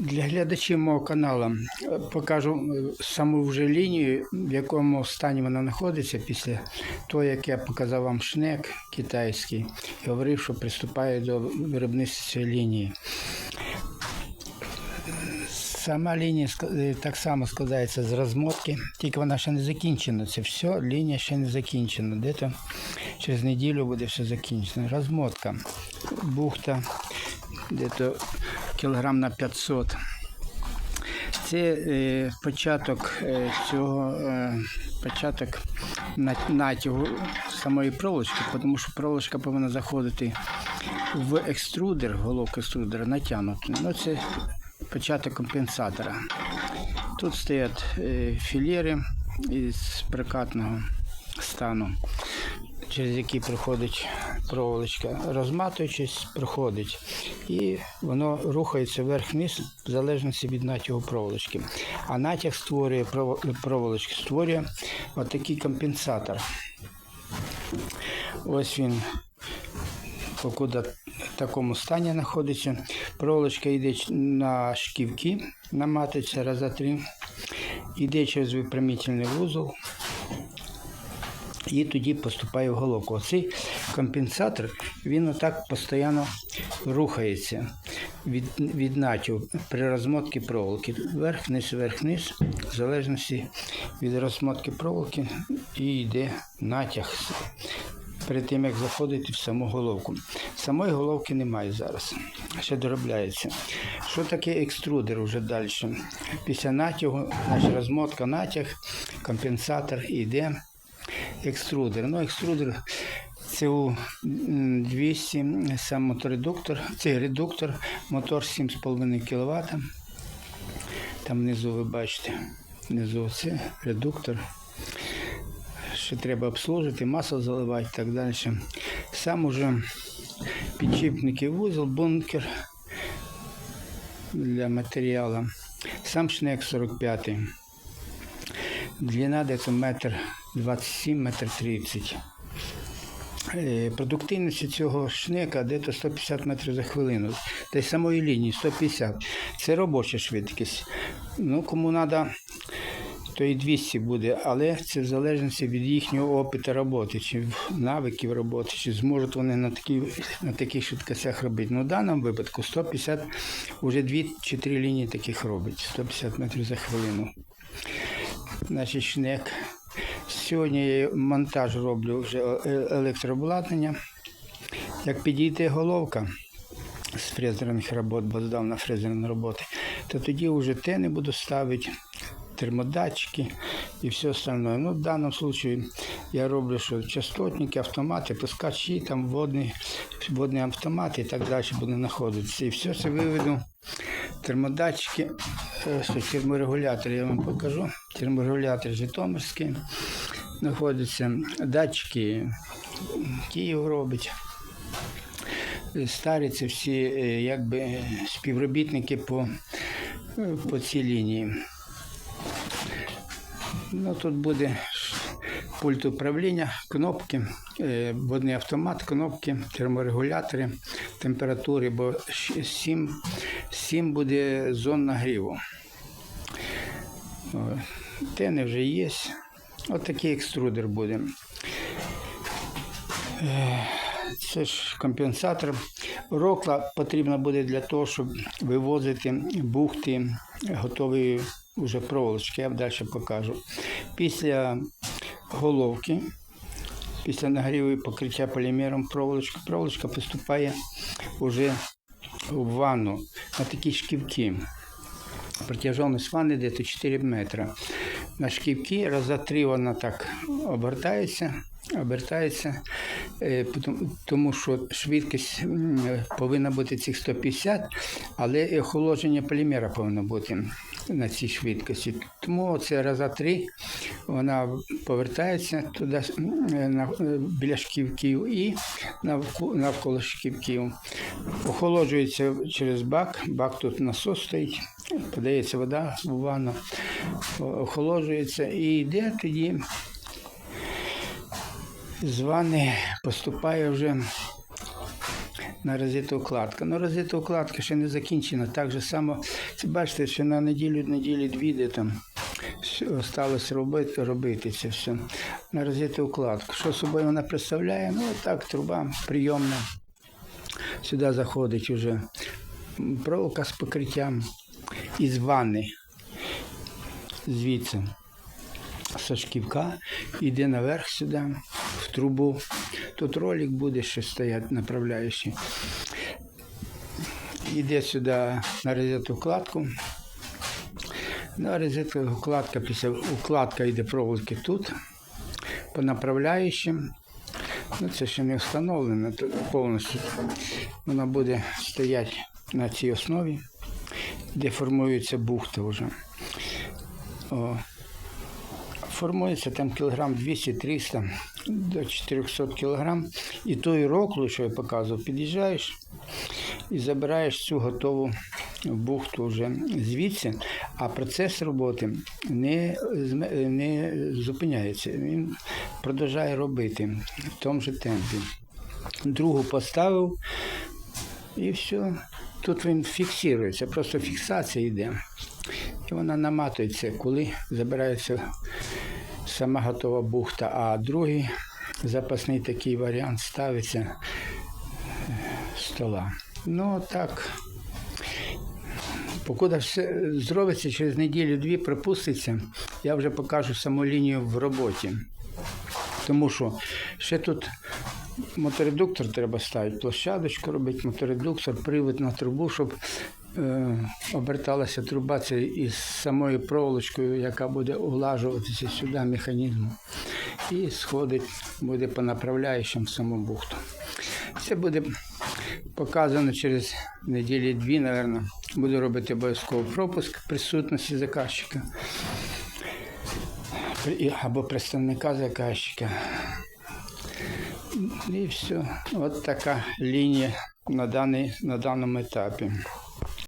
Для глядачів мого каналу е, покажу е, саму вже лінію, в якому стані вона знаходиться після того, як я показав вам шнек китайський говорив, що приступає до виробництва цієї лінії. Сама лінія е, так само складається з розмотки, тільки вона ще не закінчена. Це все, лінія ще не закінчена. Де-то через неділю буде все закінчено. Розмотка, бухта, де-то кілограм на 500. Це е, початок е, цього е, початок натягу самої проволочки, тому що проволочка повинна заходити в екструдер, головку екструдера натягнути. Ну, це початок компенсатора. Тут стоять е, філери із прикатного стану, через які проходить проволочка, розматуючись, проходить. І воно рухається вверх-вниз в залежності від натягу проволочки. А натяг створює проволочки, створює отакий компенсатор. Ось він покуда в такому стані знаходиться. Проволочка йде на шківки, наматується раза три, йде через випрямительний вузол і тоді поступає в головку. Оцей компенсатор, він отак постійно рухається від, від натягу при розмотці проволоки. Вверх-вниз, вверх-вниз, в залежності від розмотки проволоки, і йде натяг перед тим, як заходити в саму головку. Самої головки немає зараз, ще доробляється. Що таке екструдер уже далі? Після натягу, значить розмотка, натяг, компенсатор йде екструдер. Ну, екструдер ЦУ 200, сам моторедуктор, це редуктор, мотор 7,5 кВт. Там внизу ви бачите, внизу це редуктор. Ще треба обслужити, масло заливати і так далі. Сам уже підчіпник і вузол, бункер для матеріалу. Сам шнек 45. Длина десь метр 27, метр 30. Е, Продуктивність цього шнека десь 150 метрів за хвилину. Та й самої лінії 150. Це робоча швидкість. Ну, кому треба, то і 200 буде, але це в залежності від їхнього опиту роботи, чи навиків роботи, чи зможуть вони на, такі, на таких швидкостях робити. Ну, в даному випадку 150, вже 2 чи 3 лінії таких робить, 150 метрів за хвилину. Значить, шнек. Сьогодні монтаж роблю вже е- електрообладнання. Як підійде головка з фрезерних робот, бо здав на фрезерні роботи, то тоді вже те не буду ставити, термодатчики і все остальное. Ну, в даному випадку я роблю, що частотники, автомати, пускачі, там водні, водні автомати і так далі буде знаходитися. І все це виведу. Термодатчики, е, терморегулятор я вам покажу. Терморегулятор Житомирський знаходиться. Датчики Київ робить. Старі це всі е, якби співробітники по, е, по цій лінії. Ну, тут буде пульт управління, кнопки, е, водний автомат, кнопки, терморегулятори, температури, бо 7, 7 буде зон нагріву. Тени вже є. Ось такий екструдер буде. Це ж компенсатор. Рокла потрібна буде для того, щоб вивозити бухти готові вже проволочки. Я вам далі покажу. Після головки, після нагріву і покриття полімером проволочка, проволочка поступає вже в ванну на такі шківки. Протяжність ванни десь 4 метри. На шківки раза три вона так обертається, обертається, е, тому що швидкість повинна бути цих 150, але і охолодження полімера повинно бути на цій швидкості. Тому це раза три вона повертається туди біля шківків і навколо шківків. Охолоджується через бак, бак тут насос стоїть, подається вода в ванну, охолоджується і йде тоді з ванни поступає вже на розетоукладка. Ну, розетоукладка ще не закінчена. Так же само, це бачите, що на неділю, неділі дві, де там осталось робити, робити це все. На розетоукладку. Що собою вона представляє? Ну, так, труба прийомна. Сюди заходить уже проволока з покриттям із ванни. Звідси шківка, йде наверх сюди, в трубу. Тут ролик буде, що стоять направляючі. Йде сюди на розету вкладку. На розету вкладка, після укладка йде проволоки тут, по направляючим. Ну, це ще не встановлено повністю. Вона буде стояти на цій основі, де формується бухта вже. О, формується там кілограм 200-300 до 400 кілограм. І той роклу, що я показував, під'їжджаєш і забираєш цю готову бухту вже звідси, а процес роботи не, не зупиняється. Він продовжує робити в тому же темпі. Другу поставив і все. Тут він фіксується, просто фіксація йде. І вона наматується, коли забирається сама готова бухта, а другий запасний такий варіант ставиться стола. Ну так. Покуди все зробиться через неділю-дві, припуститься, я вже покажу саму лінію в роботі. Тому що ще тут моторедуктор треба ставити, площадочку робити, моторедуктор, привід на трубу, щоб е, оберталася труба це із самою проволочкою, яка буде улажуватися сюди механізмом. І сходить, буде по направляючим в саму бухту. Це буде показано через неділі-дві, мабуть. Буду робити обов'язково пропуск присутності заказчика або представника заказчика. І все. От така лінія на, даний, на даному етапі.